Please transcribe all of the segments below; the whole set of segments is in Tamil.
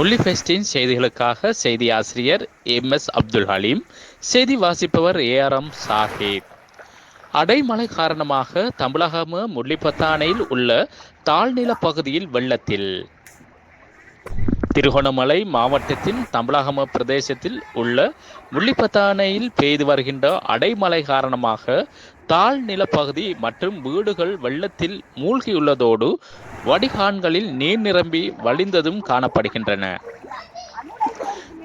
முள்ளி ஃபெஸ்டின் செய்திகளுக்காக செய்தி ஆசிரியர் எம் எஸ் அப்துல் ஹலீம் செய்தி வாசிப்பவர் ஏஆர்எம் சாஹிப். அடைமழை காரணமாக தமிழகம் முள்ளிப்பத்தானையில் உள்ள தாழ்நில பகுதியில் வெள்ளத்தில். திருகோணமலை மாவட்டத்தின் தமிழகம பிரதேசத்தில் உள்ள முள்ளிப்பத்தானையில் பெய்து வருகின்ற அடைமழை காரணமாக தாழ்நில பகுதி மற்றும் வீடுகள் வெள்ளத்தில் மூழ்கியுள்ளதோடு வடிகான்களில் நீர் நிரம்பி வழிந்ததும் காணப்படுகின்றன.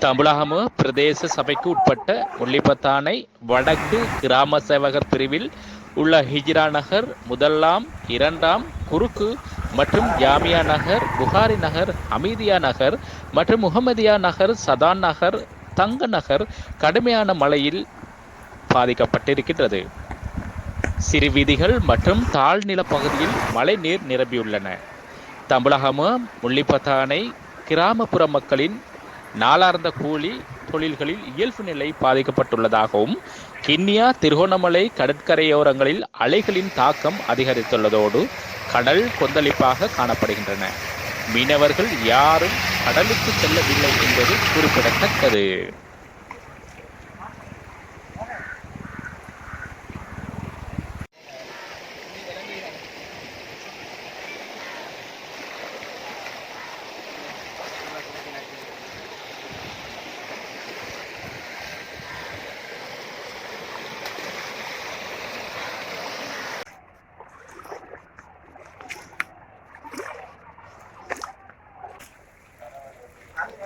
தமிழகம பிரதேச சபைக்கு உட்பட்ட முள்ளிப்பத்தானை வடக்கு கிராம சேவகர் பிரிவில் உள்ள ஹிஜ்ரா நகர் முதலாம் இரண்டாம் குறுக்கு மற்றும் ஜாமியா நகர் புகாரி நகர் அமீதியா நகர் மற்றும் முகமதியா நகர் சதான் நகர் தங்க நகர் கடுமையான மழையில் பாதிக்கப்பட்டிருக்கின்றது. சிறு வீதிகள் மற்றும் தாழ்நில பகுதியில் மழை நீர் நிரம்பியுள்ளன. தமிழகம முள்ளிப்பத்தானை கிராமப்புற மக்களின் நாளார்ந்த கூலி தொழில்களில் இயல்பு நிலை பாதிக்கப்பட்டுள்ளதாகவும் கிண்ணியா திருகோணமலை கடற்கரையோரங்களில் அலைகளின் தாக்கம் அதிகரித்துள்ளதோடு கடல் கொந்தளிப்பாக காணப்படுகின்றன. மீனவர்கள் யாரும் கடலுக்கு செல்லவில்லை என்பது குறிப்பிடத்தக்கது.